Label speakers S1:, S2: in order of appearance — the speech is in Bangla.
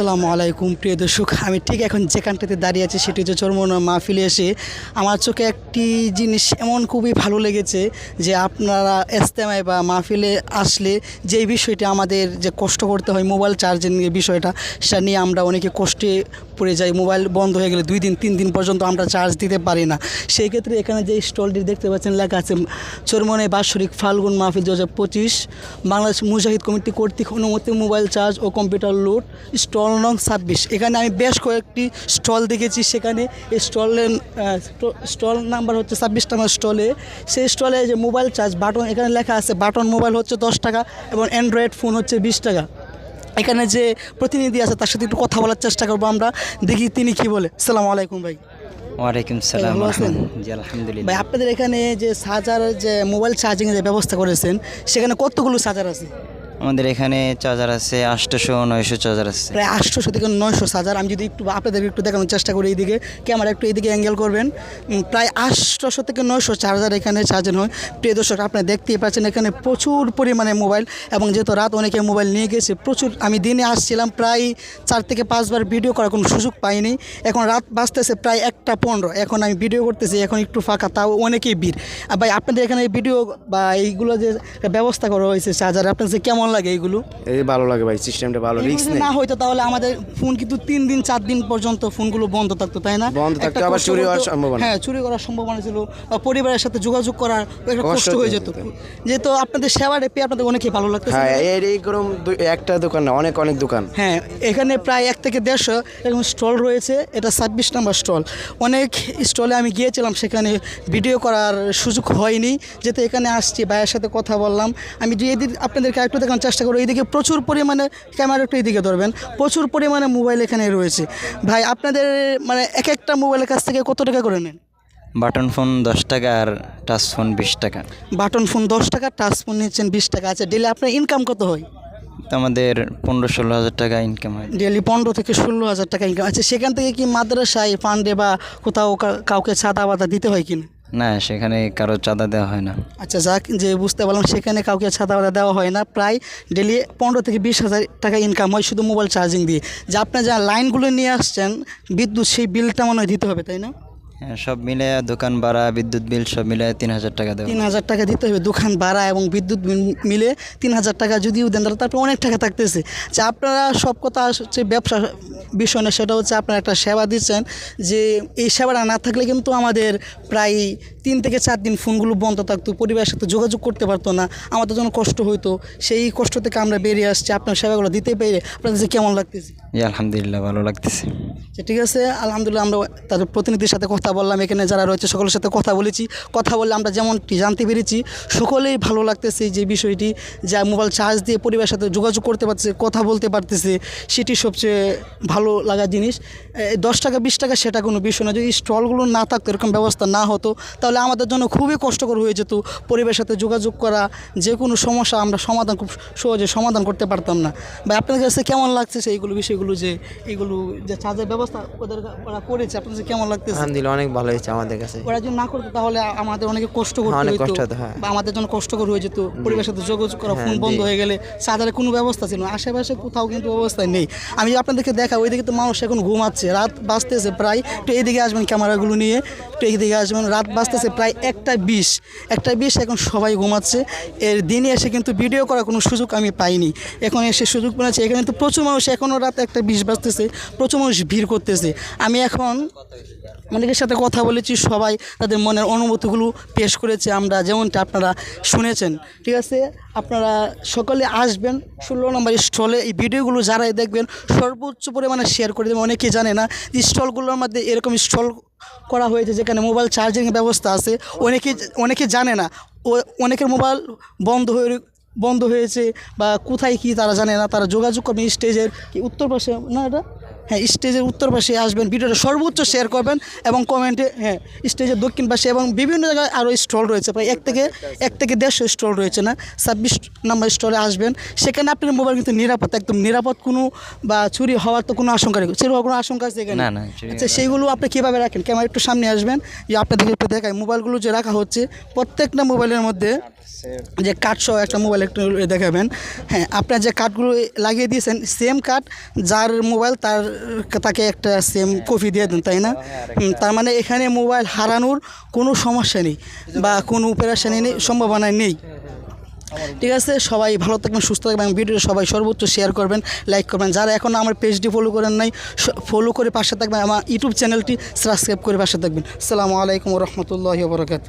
S1: আসসালামু আলাইকুম, প্রিয় দর্শক। আমি ঠিক এখন যেখানটাতে দাঁড়িয়ে আছি, সেটি হচ্ছে চরমনা মাহফিলে এসে আমার চোখে একটি জিনিস এমন খুবই ভালো লেগেছে যে আপনারা এস্তেমায় বা মাহফিলে আসলে যে বিষয়টি আমাদের যে কষ্ট করতে হয়, মোবাইল চার্জের নিয়ে বিষয়টা, সেটা নিয়ে আমরা অনেকে কষ্টে পড়ে যাই। মোবাইল বন্ধ হয়ে গেলে দুই দিন, তিন দিন পর্যন্ত আমরা চার্জ দিতে পারি না। সেই ক্ষেত্রে এখানে যে স্টলটি দেখতে পাচ্ছেন, লেখা আছে চরমনে বাৎসরিক ফাল্গুন মাহফিল দু হাজার পঁচিশ, বাংলাদেশ মুজাহিদ কমিটি কর্তৃক অনুমতি মোবাইল চার্জ ও কম্পিউটার লোড, স্টল নং ছাব্বিশ। এখানে আমি বেশ কয়েকটি স্টল দেখেছি সেখানে। এই স্টলের স্টল নাম্বার হচ্ছে ছাব্বিশ নাম্বার স্টলে। সেই স্টলে যে মোবাইল চার্জ বাটন এখানে লেখা আছে বাটন মোবাইল হচ্ছে দশ টাকা এবং অ্যান্ড্রয়েড ফোন হচ্ছে বিশ টাকা। এখানে যে প্রতিনিধি আছে তার সাথে একটু কথা বলার চেষ্টা করব আমরা। দেখি তিনি কি বলে। সালাম আলাইকুম ভাই।
S2: ওয়ালাইকুম সালাম জি আলহামদুলিল্লাহ।
S1: ভাই আপনাদের এখানে যে চার্জার যে মোবাইল চার্জিংয়ের যে ব্যবস্থা করেছেন সেখানে কতগুলো চার্জার আছে?
S2: আমাদের এখানে চার্জার আছে আটশোশো নয়শো চার্জার আছে।
S1: প্রায় আটশোশো থেকে নয়শো চার্জার। আমি যদি একটু আপনাদের একটু দেখানোর চেষ্টা করি এইদিকে। ক্যামেরা একটু এইদিকে অ্যাঙ্গেল করবেন। প্রায় আটশোশো থেকে নয়শো চার্জার এখানে চার্জার হয়। প্রিয় দর্শক, আপনারা দেখতেই পাচ্ছেন এখানে প্রচুর পরিমাণে মোবাইল এবং যেহেতু রাত অনেকে মোবাইল নিয়ে গেছে, প্রচুর আমি দিনে আসছিলাম প্রায় চার থেকে পাঁচবার ভিডিও করার কোনো সুযোগ পাইনি। এখন রাত বাঁচতেছে প্রায় একটা পনেরো। এখন আমি ভিডিও করতেছি, এখন একটু ফাঁকা, তাও অনেকেই ভিড়। ভাই, আপনাদের এখানে ভিডিও বা এইগুলো যে ব্যবস্থা করা হয়েছে চার্জার আপনার কাছে কেমন লাগে এইগুলো?
S3: এই ভালো লাগে ভাই সিস্টেমটা ভালো রিস্ক নেই।
S1: না হয়তো তাহলে আমাদের ফোন কিন্তু তিন দিন চার দিন পর্যন্ত ফোনগুলো বন্ধ থাকতো তাই না?
S3: বন্ধ থাকতো, আবার চুরি হওয়ার সম্ভাবনা।
S1: হ্যাঁ চুরি করার সম্ভাবনা ছিল পরিবারের সাথে যোগাযোগ করার একটা
S3: কষ্ট
S1: হয়ে যেত। যেহেতু আপনাদের সেবাটা পেয়ে আপনাদের অনেকেই ভালো লাগতেছে
S3: হ্যাঁ এর এইরকম একটা দোকান না অনেক অনেক দোকান।
S1: হ্যাঁ এখানে প্রায় এক থেকে দেড়শো এরকম স্টল রয়েছে এটা ছাব্বিশ নম্বর স্টল। অনেক স্টলে আমি গিয়েছিলাম সেখানে ভিডিও করার সুযোগ হয়নি। যেহেতু এখানে আসছি ভাইয়ের সাথে কথা বললাম। আমি যে এদিক আপনাদেরকে একটু দেখানোর চেষ্টা করব এইদিকে প্রচুর পরিমাণে ক্যামেরা একটু এইদিকে ধরবেন। প্রচুর পরিমাণে মোবাইল এখানে রয়েছে। ভাই আপনাদের মানে এক একটা মোবাইলের কাছ থেকে কত টাকা করে নেন?
S2: বাটন ফোন দশ টাকা আর টাচ ফোন বিশ টাকা।
S1: বাটন ফোন দশ টাকা টাচ ফোন নিচ্ছেন বিশ টাকা। আচ্ছা ডেলি আপনার ইনকাম কত হয়?
S2: তো আমাদের পনেরো ষোলো হাজার টাকা ইনকাম হয়।
S1: ডেলি পনেরো থেকে ষোলো হাজার টাকা ইনকাম আচ্ছা সেখান থেকে কি মাদ্রাসায় ফান্ডে বা কোথাও কাউকে ছাদা বাদা দিতে হয় কিনা?
S2: না, সেখানে কারও চাঁদা দেওয়া হয় না।
S1: আচ্ছা যাক, যে বুঝতে পারলাম, সেখানে কাউকে চাঁদা দেওয়া হয় না। প্রায় ডেলি পনেরো থেকে বিশ হাজার টাকা ইনকাম হয় শুধু মোবাইল চার্জিং দিয়ে। যে আপনার যা লাইনগুলো নিয়ে আসছেন, বিদ্যুৎ সেই বিলটা মনে হয় দিতে হবে, তাই না?
S2: সব মিলে দোকান ভাড়া বিদ্যুৎ বিল সব মিলে তিন হাজার টাকা দেওয়া।
S1: তিন হাজার টাকা দিতে হবে দোকান ভাড়া এবং বিদ্যুৎ বিল মিলে তিন হাজার টাকা যদিও দেন তাহলে তারপরে অনেক টাকা থাকতেছে। যে আপনারা সব কথা হচ্ছে ব্যবসা বিষয় না সেটা হচ্ছে আপনারা একটা সেবা দিচ্ছেন যে এই সেবাটা না থাকলে কিন্তু আমাদের প্রায় তিন থেকে চার দিন ফোনগুলো বন্ধ থাকতো পরিবারের সাথে যোগাযোগ করতে পারতো না আমাদের জন্য কষ্ট হইতো। সেই কষ্ট থেকে আমরা বেরিয়ে আসছি আপনার সেবাগুলো দিতে পেরে আপনাদের কেমন লাগতেছে?
S2: আলহামদুলিল্লাহ ভালো লাগতেছে।
S1: আচ্ছা, ঠিক আছে আলহামদুলিল্লাহ আমরা তাদের প্রতিনিধির সাথে কথা বললাম, এখানে যারা রয়েছে সকলের সাথে কথা বলেছি। কথা বললে আমরা যেমনটি জানতে পেরেছি, সকলেই ভালো লাগতেছে যে বিষয়টি, যা মোবাইল চার্জ দিয়ে পরিবারের সাথে যোগাযোগ করতে পারতেছে, কথা বলতে পারতেছে, সেটি সবচেয়ে ভালো লাগা জিনিস। দশ টাকা, বিশ টাকা সেটা কোনো বিষয় না। যদি স্টলগুলো না থাকতো, এরকম ব্যবস্থা না হতো, তাহলে আমাদের জন্য খুবই কষ্টকর হয়ে যেত। পরিবারের সাথে যোগাযোগ করা, যে কোনো সমস্যা আমরা সমাধান খুব সহজে সমাধান করতে পারতাম না। বা আপনাদের কাছে কেমন লাগছে সেইগুলো বিষয়গুলো যে, এইগুলো যে চার্জের ব্যবস্থা ওদের ওরা করেছে? আপনাদের কেমন লাগতেছে?
S3: অনেক ভালো হয়েছে আমাদের কাছে।
S1: ওরা যদি না করতো তাহলে আমাদের অনেকে কষ্ট করতে
S3: অনেক
S1: হতো
S3: কষ্ট হতো, হ্যাঁ।
S1: বা আমাদের জন্য কষ্টকর হয়ে যেত। পরিবারের সাথে যোগাযোগ করা
S3: হ্যাঁ,
S1: ফোন বন্ধ হয়ে গেলে চার্জারের কোনো ব্যবস্থা ছিল না। আশেপাশে কোথাও কিন্তু অবস্থায় নেই। আমি আপনাদেরকে দেখা ওইদিকে তো মানুষ এখন ঘুমাচ্ছে। রাত বাজতেছে প্রায় একটু এইদিকে আসবেন ক্যামেরাগুলো নিয়ে একটু এইদিকে আসবেন। রাত বাজতেছে প্রায় একটা বিশ। একটা বিশ এখন সবাই ঘুমাচ্ছে। এর দিনে এসে কিন্তু ভিডিও করার কোনো সুযোগ আমি পাইনি। এখন এসে সুযোগ পেয়েছে। এখানে তো প্রচুর মানুষ এখনও রাত একটা বিশ বাজতেছে। প্রচুর মানুষ ভিড় করতেছে। আমি এখন অনেকের সাথে কথা বলেছি, সবাই তাদের মনের অনুভূতিগুলো পেশ করেছে আমরা, যেমনটা আপনারা শুনেছেন। ঠিক আছে? আপনারা সকলে আসবেন, ষোলো নম্বর স্টলে এই ভিডিওগুলো যারাই দেখবেন, সর্বোচ্চ পরিমাণে শেয়ার করে দেবেন। অনেকে জানে না যে স্টলগুলোর মধ্যে এরকম স্টল করা হয়েছে যেখানে মোবাইল চার্জিং ব্যবস্থা আছে। অনেকে অনেকে জানে না, ও, অনেকের মোবাইল বন্ধ হয়ে, বন্ধ হয়েছে বা কোথায় কি তারা জানে না। তারা যোগাযোগ করবে স্টেজের কি, উত্তর পাশে, না এটা? হ্যাঁ স্টেজের উত্তর পাশে আসবেন ভিডিওটা সর্বোচ্চ শেয়ার করবেন এবং কমেন্টে হ্যাঁ স্টেজের দক্ষিণ পাশে এবং বিভিন্ন জায়গায় আরও স্টল রয়েছে। প্রায় এক থেকে এক থেকে দেড়শো স্টল রয়েছে না? ছাব্বিশ নাম্বার স্টলে আসবেন। সেখানে আপনার মোবাইল কিন্তু নিরাপদ একদম নিরাপদ কোনো বা চুরি হওয়ার তো কোনো আশঙ্কা নেই। চুরি হওয়ার কোনো আশঙ্কা আছে
S2: না,
S1: আচ্ছা সেইগুলো আপনি কীভাবে রাখেন? ক্যামেরা একটু সামনে আসবেন যে আপনাদেরকে একটু দেখায় মোবাইলগুলো যে রাখা হচ্ছে প্রত্যেকটা মোবাইলের মধ্যে যে কাঠ সহ একটা মোবাইল একটু দেখাবেন। হ্যাঁ আপনার যে কাঠগুলো লাগিয়ে দিয়েছেন সেম কাঠ যার মোবাইল তার তাকে একটা সেম কপি দিয়ে দেন তাই না? তার মানে এখানে মোবাইল হারানোর কোনো সমস্যা নেই বা কোনো পেরেশানি নেই সম্ভাবনা নেই। ঠিক আছে সবাই ভালো থাকবেন সুস্থ থাকবেন এবং ভিডিওটা সবাই সর্বোচ্চ শেয়ার করবেন লাইক করবেন। যারা এখন আমার পেজটি ফলো করেন নাই ফলো করে পাশে থাকবেন আমার ইউটিউব চ্যানেলটি সাবস্ক্রাইব করে পাশে থাকবেন। আসসালামু আলাইকুম রহমতুল্লাহ বরকাত